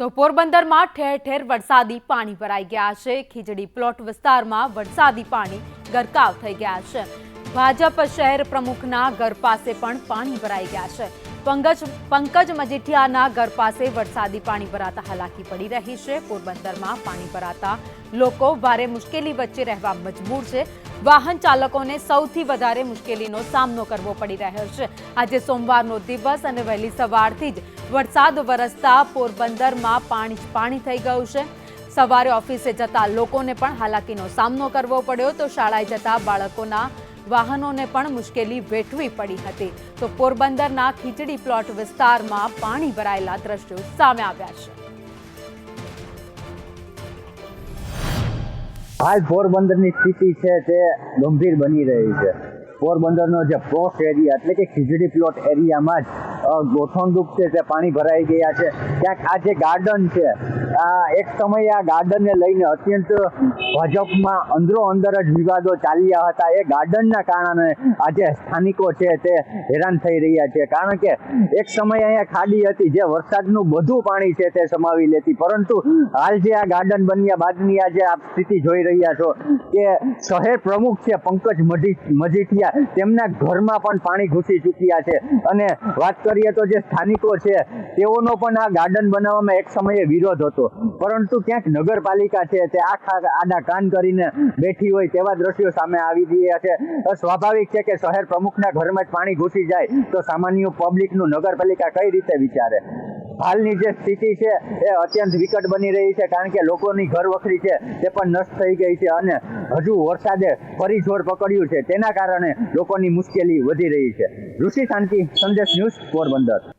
તો પોરબંદરમાં ઠેર ઠેર વરસાદી પાણી ભરાઈ ગયા છે. ખીજડી પ્લોટ વિસ્તારમાં વરસાદી પાણી ગરકાવ થઈ ગયા છે. ભાજપ શહેર પ્રમુખના ઘર પાસે પણ પાણી ભરાઈ ગયા છે. પંકજ પંકજ મજીઠિયાના ઘર પાસે વરસાદી પાણી ભરાતા હાલાકી પડી રહી છે. પોરબંદરમાં પાણી ભરાતા લોકો ભારે મુશ્કેલી વચ્ચે રહેવા મજબૂર છે. વાહન ચાલકોને સૌથી વધારે મુશ્કેલીનો સામનો કરવો પડી રહ્યો છે. આજે સોમવારનો દિવસ અને વહેલી સવારથી જ વરસાદ વરસતા પોરબંદરમાં પાણી પાણી થઈ ગયું છે. સવારે ઓફિસે જતા લોકોને પણ હાલાકીનો સામનો કરવો પડ્યો તો શાળાએ જતા બાળકોના વાહનોને પણ મુશ્કેલી વેઠવી પડી હતી. તો પોરબંદરના ખીચડી પ્લોટ વિસ્તારમાં પાણી ભરાયેલા દ્રશ્યો સામે આવ્યા છે. હાલ પોરબંદરની સ્થિતિ છે તે ગંભીર બની રહી છે. પોરબંદરનો જે પ્લોટ એરિયા એટલે કે ખીજડી પ્લોટ એરિયામાં જ અ, ગોઠણદૂપ છે તે પાણી ભરાઈ ગયા છે. ક્યાંક આ જે ગાર્ડન છે આ એક સમયે આ ગાર્ડનને લઈને અત્યંત ભાજપમાં અંદરો અંદર જ વિવાદો ચાલ્યા હતા. એ ગાર્ડનના કારણે આજે સ્થાનિકો છે તે હેરાન થઈ રહ્યા છે. કારણ કે એક સમયે અહીંયા ખાડી હતી જે વરસાદનું બધું પાણી છે તે સમાવી લેતી. પરંતુ હાલ જે આ ગાર્ડન બન્યા બાદની આજે આપ સ્થિતિ જોઈ રહ્યા છો કે શહેર પ્રમુખ છે પંકજ મજી મજીઠિયા તેમના ઘરમાં પણ પાણી ઘૂસી ચૂક્યા છે. અને વાત કરીએ તો જે સ્થાનિકો છે, તેઓનો પણ આ ગાર્ડન બનાવવામાં એક સમયે વિરોધ હતો. પરંતુ ક્યાંક નગરપાલિકા છે, તે આખા આડા કાન કરીને બેઠી હોય તેવા દ્રશ્યો સામે આવી રહ્યા છે. સ્વાભાવિક છે કે શહેર પ્રમુખના ઘરમાં જ પાણી ઘૂસી જાય તો સામાન્ય પબ્લિકનું નગરપાલિકા કઈ રીતે વિચારે? હાલની જે સ્થિતિ છે એ અત્યંત વિકટ બની રહી છે, કારણ કે લોકોની ઘર વખરી છે તે પણ નષ્ટ થઈ ગઈ છે અને હજુ વરસાદે ફરી જોર પકડ્યું છે. તેના કારણે લોકોની મુશ્કેલી વધી રહી છે. ઋષિ શાંતિ, સંદેશ ન્યૂઝ પોરબંદર.